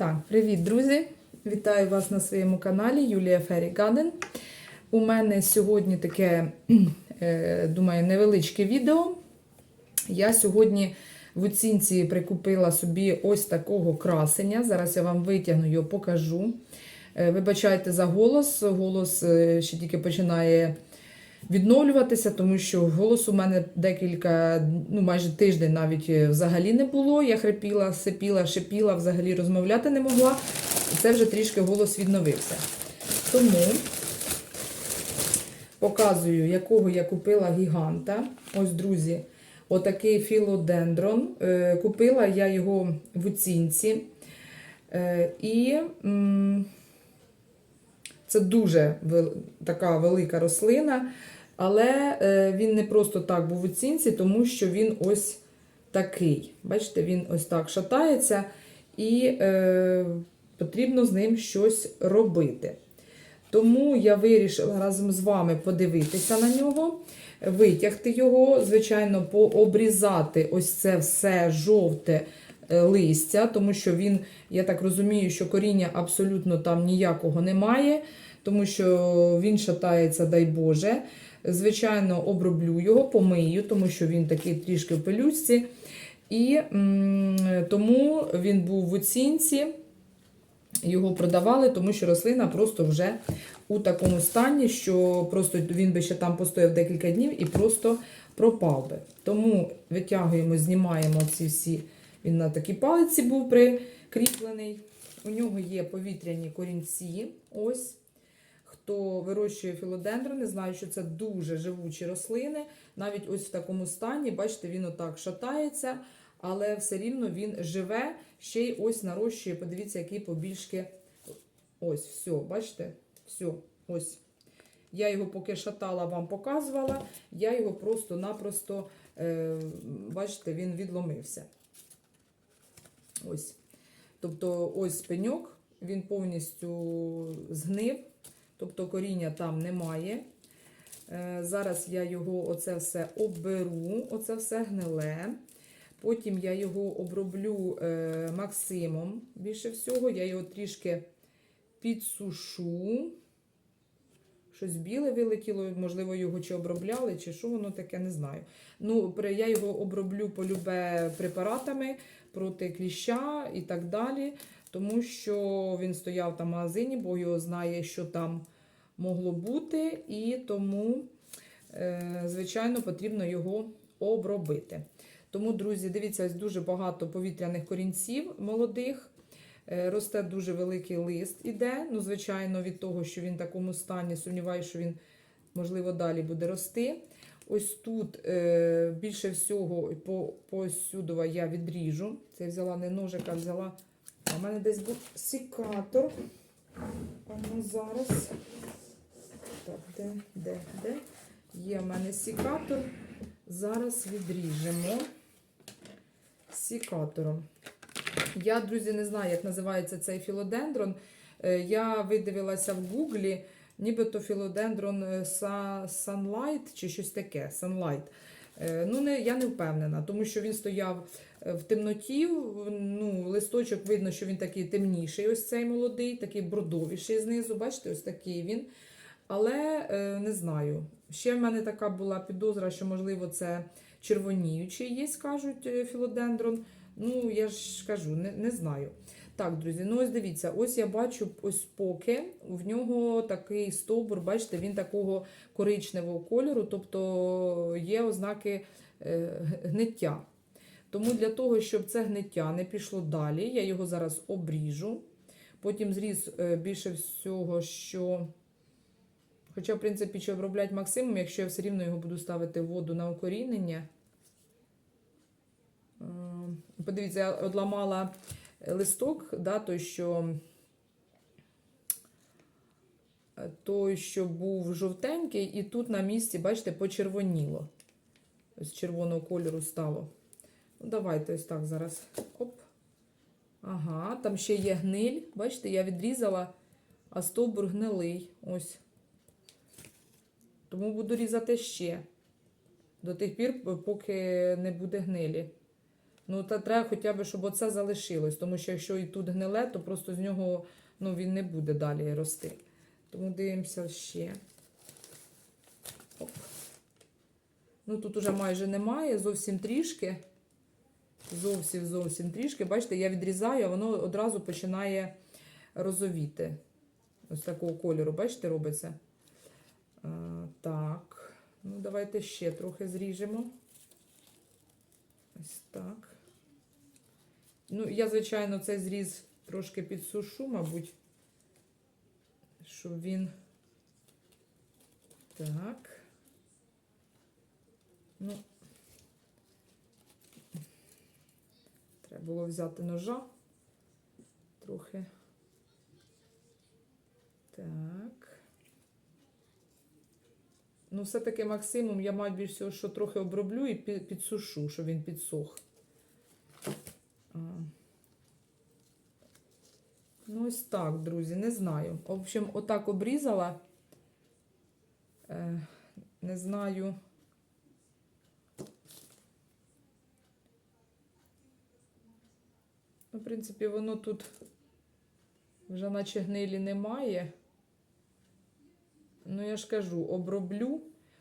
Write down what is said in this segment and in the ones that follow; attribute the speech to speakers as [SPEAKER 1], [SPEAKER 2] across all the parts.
[SPEAKER 1] Так, привіт, друзі! Вітаю вас на своєму каналі Юлія Фері Гаден. У мене сьогодні таке, е, думаю, невеличке відео. Я сьогодні в оцінці прикупила собі ось такого красення. Зараз я вам витягну його, покажу. Е, Вибачайте за голос. Голос е, ще тільки починає відновлюватися, тому що голос у мене декілька, ну майже тиждень навіть е, взагалі не було. Я хрипіла, сипіла, шипіла, взагалі розмовляти не могла. І це вже трішки голос відновився. Тому показую, якого я купила гіганта. Ось, друзі, отакий філодендрон. Е, Купила я його в оцінці. Е, І це дуже така велика рослина, але е, він не просто так був в оцінці, тому що він ось такий. Бачите, він ось так шатається, і е, потрібно з ним щось робити. Тому я вирішила разом з вами подивитися на нього, витягти його, звичайно, пообрізати ось це все жовте листя, тому що він, я так розумію, що коріння абсолютно там ніякого немає, тому що він шатається, дай Боже. Звичайно, оброблю його, помию, тому що він такий трішки в пелюстці. І м, тому він був в оцінці. Його продавали, тому що рослина просто вже у такому стані, що просто він би ще там постояв декілька днів і просто пропав би. Тому витягуємо, знімаємо ці всі. Він на такій палиці був прикріплений. У нього є повітряні корінці. Ось. Хто вирощує філодендрони, знає, що це дуже живучі рослини. Навіть ось в такому стані, бачите, він отак шатається, але все рівно він живе, ще й ось нарощує. Подивіться, який побільшки. Ось, все, бачите? Все, ось. Я його поки шатала, вам показувала. Я його просто-напросто, е, бачите, він відломився. Ось. Тобто, ось пеньок, він повністю згнив, тобто коріння там немає. Е, Зараз я його оце все оберу, оце все гниле. Потім я його оброблю е, Максимом. Більше всього, я його трішки підсушу. Щось біле вилетіло, можливо, його чи обробляли, чи що воно таке, не знаю. Ну, я його оброблю полюбе препаратами проти кліща і так далі, тому що він стояв там в магазині, бо його знає, що там могло бути, і тому, е, звичайно, потрібно його обробити. Тому, друзі, дивіться, дуже багато повітряних корінців молодих. Е, Росте дуже великий лист іде. Ну, звичайно, від того, що він в такому стані, сумніваюся, що він, можливо, далі буде рости. Ось тут е, більше всього по, посюдова я відріжу. Це я взяла не взяла. А в мене десь був секатор. А ну зараз. Так, де, де, де? Є в мене секатор. Зараз відріжемо секатором. Я, друзі, не знаю, як називається цей філодендрон. Е, Я видивилася в гуглі, нібито філодендрон е, Sunlight чи щось таке. Sunlight. Е, Ну, не, я не впевнена, тому що він стояв е, в темноті. Ну, листочок видно, що він такий темніший, ось цей молодий, такий бродовіший знизу. Бачите, ось такий він. Але не знаю. Ще в мене така була підозра, що, можливо, це червоніючий є, кажуть, філодендрон. Ну, я ж кажу, не, не знаю. Так, друзі, ну ось дивіться, ось я бачу ось поки в нього такий стовбур, бачите, він такого коричневого кольору, тобто є ознаки е, гниття. Тому для того, щоб це гниття не пішло далі, я його зараз обріжу. Потім зріз е, більше всього, що. Хоча, в принципі, чи оброблять максимум, якщо я все рівно його буду ставити в воду на укорінення. Е, Подивіться, я одламала листок, да, той, що, е, той, що був жовтенький, і тут на місці, бачите, почервоніло. Ось червоного кольору стало. Ну, давайте ось так зараз. Оп. Ага, там ще є гниль. Бачите, я відрізала, а стовбур гнилий. Ось. Тому буду різати ще. До тих пір, поки не буде гнилі Ну, та треба хоча б, щоб оце залишилось, тому що якщо і тут гниле, то просто з нього ну, він не буде далі рости. Тому дивимося ще. Оп. Ну, тут уже майже немає, зовсім трішки. Зовсім зовсім трішки. Бачите, я відрізаю, а воно одразу починає розовіти. Ось такого кольору, бачите, робиться. А, так. Ну, давайте ще трохи зріжемо. Ось так. Ну, я, звичайно, цей зріз трошки підсушу, мабуть, щоб він. Так. Ну, треба було взяти ножа трохи. Так. Ну, все-таки максимум я маю більш всього, що трохи оброблю і підсушу, щоб він підсох. Ну, ось так, друзі, не знаю. В общем, отак обрізала. Е, не знаю. Ну, в принципі, воно тут вже наче гнилі немає. Ну, я ж кажу, оброблю.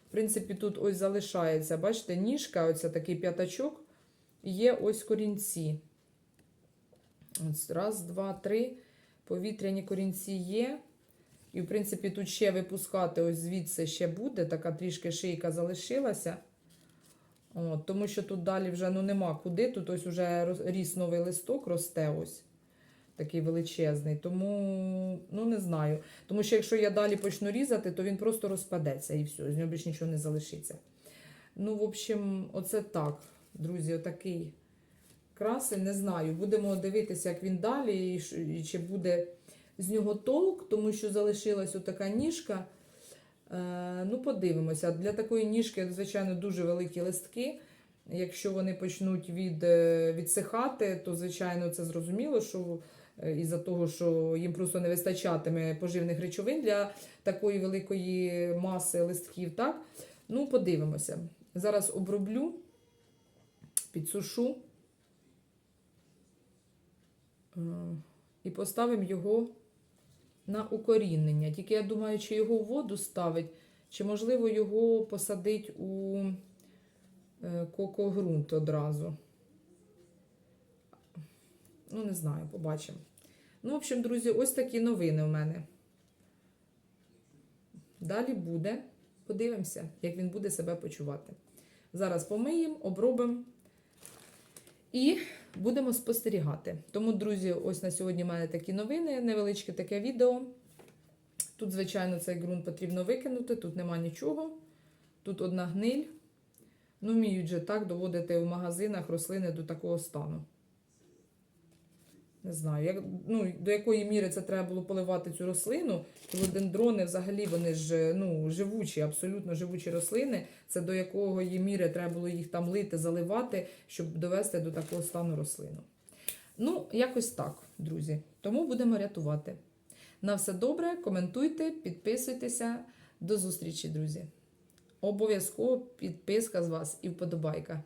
[SPEAKER 1] В принципі, тут ось залишається, бачите, ніжка, оця такий п'ятачок, є ось корінці. Ось раз, два, три. Повітряні корінці є. І, в принципі, тут ще випускати ось звідси ще буде, така трішки шийка залишилася. От, тому що тут далі вже ну, нема куди. Тут ось уже ріс новий листок, росте ось такий величезний. Тому, ну не знаю. Тому що якщо я далі почну різати, то він просто розпадеться і все, з нього більше нічого не залишиться. Ну, в общем, оце так, друзі, отакий красень, не знаю. Будемо дивитися, як він далі, і, чи буде з нього толк, тому що залишилась отака ніжка. Е, ну, подивимося. Для такої ніжки, звичайно, дуже великі листки. Якщо вони почнуть від, е, відсихати, то, звичайно, це зрозуміло, що е, із-за того, що їм просто не вистачатиме поживних речовин для такої великої маси листків. Так? Ну, подивимося. Зараз оброблю, підсушу і поставимо його на укорінення. Тільки я думаю, чи його в воду ставить, чи можливо його посадить у е, кокогрунт одразу. Ну, не знаю, побачимо. Ну, в общем, друзі, ось такі новини у мене. Далі буде. Подивимося, як він буде себе почувати. Зараз помиємо, обробимо і будемо спостерігати. Тому, друзі, ось на сьогодні в мене такі новини, невеличке таке відео. Тут, звичайно, цей ґрунт потрібно викинути, тут нема нічого. Тут одна гниль. Ну, вміють же так доводити в магазинах рослини до такого стану. Не знаю, як, ну, до якої міри це треба було поливати цю рослину. Філодендрони взагалі вони ж ну, живучі, абсолютно живучі рослини. Це до якої міри треба було їх там лити, заливати, щоб довести до такого стану рослину. Ну, якось так, друзі. Тому будемо рятувати. На все добре, коментуйте, підписуйтеся. До зустрічі, друзі. Обов'язково підписка з вас і вподобайка.